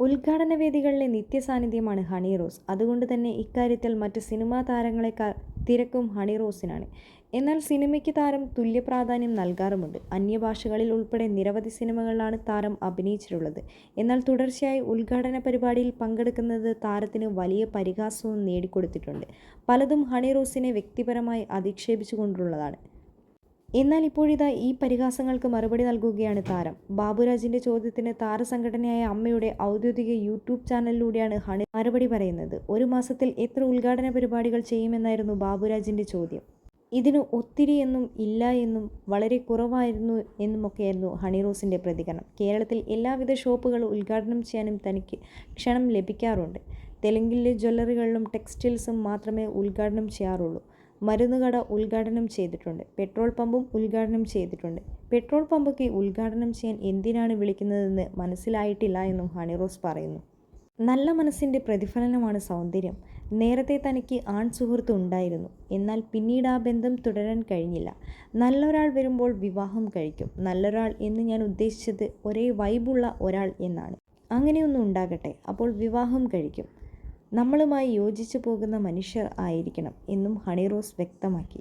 ഉദ്ഘാടന വേദികളിലെ നിത്യസാന്നിധ്യമാണ് ഹണി റോസ്. അതുകൊണ്ട് തന്നെ ഇക്കാര്യത്തിൽ മറ്റ് സിനിമാ താരങ്ങളെക്കാൾ തിരക്കും ഹണി റോസിനാണ്. എന്നാൽ സിനിമയ്ക്ക് താരം തുല്യ പ്രാധാന്യം നൽകാറുമുണ്ട്. അന്യഭാഷകളിൽ ഉൾപ്പെടെ നിരവധി സിനിമകളിലാണ് താരം അഭിനയിച്ചിട്ടുള്ളത്. എന്നാൽ തുടർച്ചയായി ഉദ്ഘാടന പരിപാടിയിൽ പങ്കെടുക്കുന്നത് താരത്തിന് വലിയ പരിഹാസവും നേടിക്കൊടുത്തിട്ടുണ്ട്. പലതും ഹണി റോസിനെ വ്യക്തിപരമായി അധിക്ഷേപിച്ചുകൊണ്ടുള്ളതാണ്. എന്നാൽ ഇപ്പോഴിതാ ഈ പരിഹാസങ്ങൾക്ക് മറുപടി നൽകുകയാണ് താരം. ബാബുരാജിന്റെ ചോദ്യത്തിന് താരസംഘടനയായ അമ്മയുടെ ഔദ്യോഗിക യൂട്യൂബ് ചാനലിലൂടെയാണ് ഹണി മറുപടി പറയുന്നത്. ഒരു മാസത്തിൽ എത്ര ഉദ്ഘാടന പരിപാടികൾ ചെയ്യുമെന്നായിരുന്നു ബാബുരാജിന്റെ ചോദ്യം. ഇതിന് ഒത്തിരി എന്നും ഇല്ല എന്നും വളരെ കുറവായിരുന്നു എന്നുമൊക്കെയായിരുന്നു ഹണി റോസിന്റെ പ്രതികരണം. കേരളത്തിൽ എല്ലാവിധ ഷോപ്പുകൾ ഉദ്ഘാടനം ചെയ്യാനും തനിക്ക് ക്ഷണം ലഭിക്കാറുണ്ട്. തെലുങ്കിലെ ജ്വല്ലറികളിലും ടെക്സ്റ്റൈൽസും മാത്രമേ ഉദ്ഘാടനം ചെയ്യാറുള്ളൂ. മരുന്നുകട ഉദ്ഘാടനം ചെയ്തിട്ടുണ്ട്. പെട്രോൾ പമ്പും ഉദ്ഘാടനം ചെയ്തിട്ടുണ്ട്. പെട്രോൾ പമ്പൊക്കെ ഉദ്ഘാടനം ചെയ്യാൻ എന്തിനാണ് വിളിക്കുന്നതെന്ന് മനസ്സിലായിട്ടില്ല എന്നും ഹണിറോസ് പറയുന്നു. നല്ല മനസ്സിന്റെ പ്രതിഫലനമാണ് സൗന്ദര്യം. നേരത്തെ തനിക്ക് ആൺ സുഹൃത്ത് ഉണ്ടായിരുന്നു. എന്നാൽ പിന്നീട് ആ ബന്ധം തുടരാൻ കഴിഞ്ഞില്ല. നല്ലൊരാൾ വരുമ്പോൾ വിവാഹം കഴിക്കും. നല്ലൊരാൾ എന്ന് ഞാൻ ഉദ്ദേശിച്ചത് ഒരേ വൈബുള്ള ഒരാൾ എന്നാണ്. അങ്ങനെയൊന്നും ഉണ്ടാകട്ടെ. അപ്പോൾ വിവാഹം കഴിക്കും. നമ്മളുമായി യോജിച്ചു പോകുന്ന മനുഷ്യർ ആയിരിക്കണം എന്നും ഹണിറോസ് വ്യക്തമാക്കി.